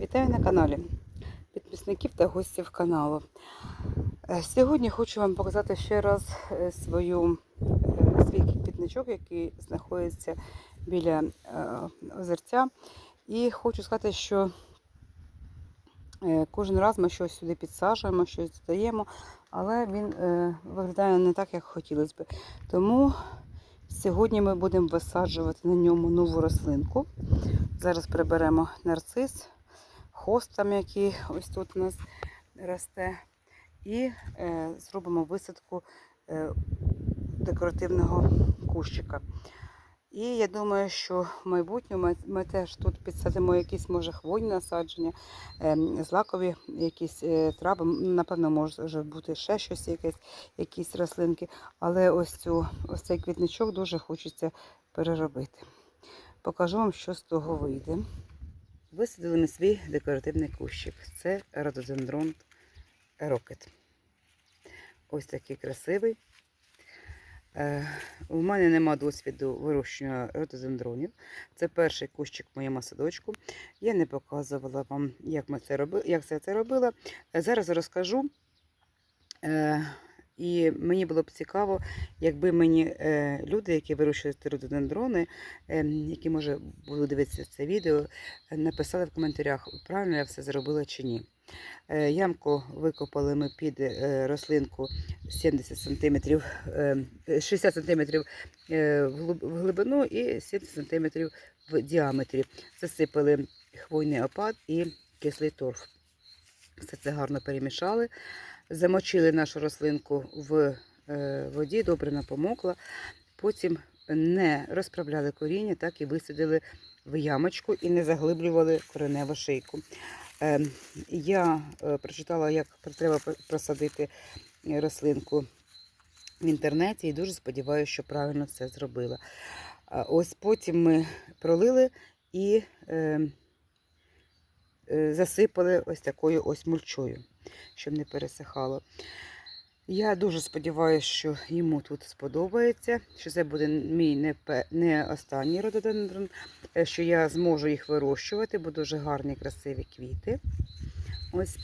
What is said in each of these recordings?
Вітаю на каналі підписників та гостів каналу. Е, Сьогодні хочу вам показати ще раз е, свою, е, свій квітничок, який знаходиться біля озерця. І хочу сказати, що кожен раз ми щось сюди підсаджуємо, щось додаємо, але він виглядає не так, як хотілося б. Тому сьогодні ми будемо висаджувати на ньому нову рослинку. Зараз приберемо нарцис, хост там, який ось тут у нас росте, і е, зробимо висадку е, декоративного кущика. І я думаю, що в майбутньому ми, ми теж тут підсадимо якісь, може, хвойні насадження, е, злакові якісь е, трави. Напевно, може бути ще щось, якесь, якісь рослинки. Але ось, цю, ось цей квітничок дуже хочеться переробити. Покажу вам, що з того вийде. Висадили ми свій декоративний кущик. Це рододендрон Рокет. Ось такий красивий. Е, у мене нема досвіду вирощення рододендронів. Це перший кущик в моєму садочку. Я не показувала вам, як, ми це робили, як це, це робила. Е, Зараз розкажу. І мені було б цікаво, якби мені е, люди, які вирощують рододендрони, е, які може будуть дивитися це відео, написали в коментарях, правильно я все зробила чи ні. Е, ямку викопали ми під е, рослинку 70 см, е, 60 см в глибину і 70 см в діаметрі. Засипали хвойний опад і кислий торф. Все це гарно перемішали. Замочили нашу рослинку в е, воді, добре напомокла. Потім не розправляли коріння, так і висадили в ямочку і не заглиблювали кореневу шийку. Е, Я е, прочитала, як треба просадити рослинку в інтернеті і дуже сподіваюся, що правильно все зробила. Ось потім ми пролили і е, е, засипали ось такою ось мульчою, щоб не пересихало. Я дуже сподіваюся, що йому тут сподобається, що це буде мій не, останній рододендрон, е, що я зможу їх вирощувати, бо дуже гарні, красиві квіти. Ось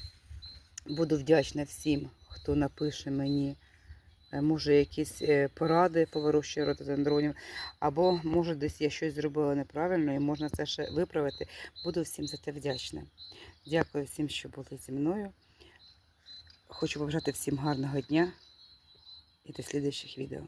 буду вдячна всім, хто напише мені, е, може, якісь е, поради по вирощуванню рододендронів, або може десь я щось зробила неправильно і можна це ще виправити. Буду всім за це вдячна. Дякую всім, що були зі мною. Хочу побажати всім гарного дня і до слідуючих відео.